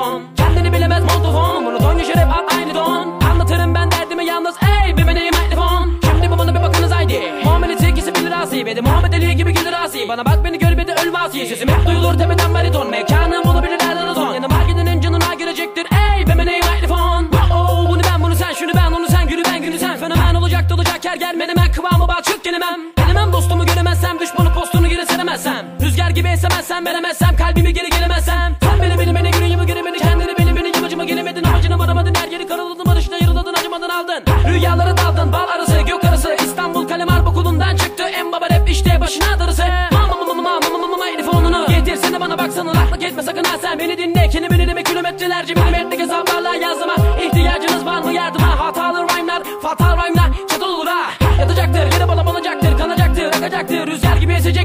gelebilir ama aynı fon Kendini bilemez montofon Monoton yaşar at aynı don. Anlatırım ben derdimi yalnız ey bir meneyim mikrofon Şimdi bu bana bir bakınız haydi. Muhammed'in sevgisi bilir asi Ve de Muhammed Ali gibi güldür asi Bana bak beni gör bir de ölme asi Sesim hep duyulur tepeden bariton Mekanım olabilir her ton Yanıma gidenin canına girecektir ey bir meneyim mikrofon Oh bunu ben bunu sen şunu ben onu sen günü ben günü sen. Fenomen olacak dolacak her gel menemen. Kıvamı bal çık gelemem. Gelemem dostumu göremezsem düşmanı postunu geri seremezsem Rüzgar gibi esemezsem veremezsem kalbimi geri gelemezsem aldın Rüyalara daldın bal arası gök arası. İstanbul kalem harp okulundan çıktı. En baba rap işte başına darısı. Mama mama mama mama mama mama telefonunu Getirsene bana baksana. Laklık etme sakın ha sen. Beni dinle Kendi belirleme kilometrelerce milimetrik hesaplarla yazma İhtiyacınız var mı yardıma? Hatalı rhyme'lar fatal rhyme'lar çatal olur ha. Yatacaktır yere bala kanacaktır akacaktır. Rüzgar gibi esecektir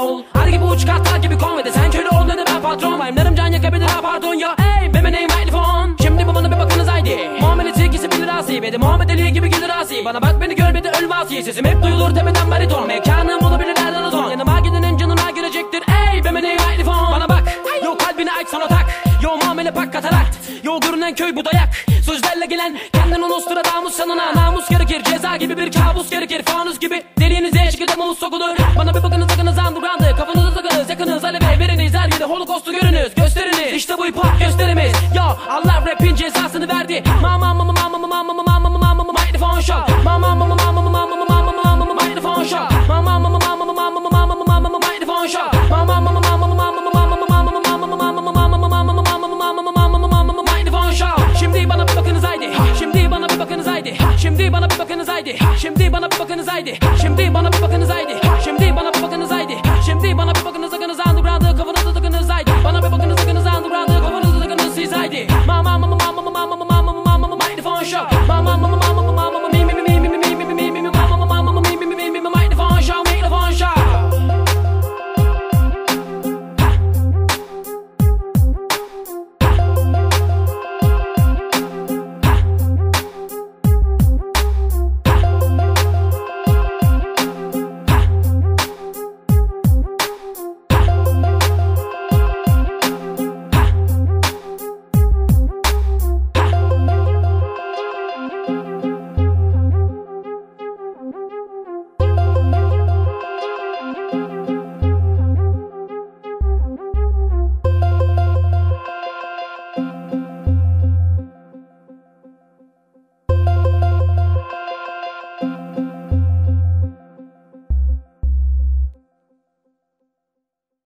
ol. Her gibi uç kartlar gibi konvede sen köle ol dedi ben patron Rhyme'larım can yakabilir ha pardon ya. Ey be name mikrofon Şimdi bu bana bir bakınız haydi. Muhammed'in sevgisi bilir asi Ve de Muhammed Ali gibi gelir asi. Bana bak beni gör bir de öl vasi Sesim hep duyulur tepeden bariton Mekanım olabilir nereden ton Yanıma gidenin canına girecektir. Ey be name mikrofon Bana bak yo kalbini aç sana tak Yo muamele pak katarakt Yo görünen köy bu dayak. Sözlerle gelen kendin ulustura damus sanına. Namus gerekir ceza gibi bir kabus gerekir. Fanus gibi deliğinize şekilde mavuz sokulur. Bana bir bakınız Kafanızı takınız yakınız aleve veriniz Her yerde holokostu görünüz gösteriniz İşte bu hip gösterimiz Yo Allah rapin cezasını verdi Mama mama mama mama mama mama mama mama mama Microphone show Mama mama mama mama mama mama mama mama Microphone show Mama mama mama mama mama mama mama mama Microphone show Mama mama mama mama mama mama mama mama Microphone show Şimdi bana bir bakınız haydi Şimdi bana bir bakınız haydi Şimdi bana bir bakınız haydi Şimdi bana bir bakınız haydi Şimdi bana bir bakınız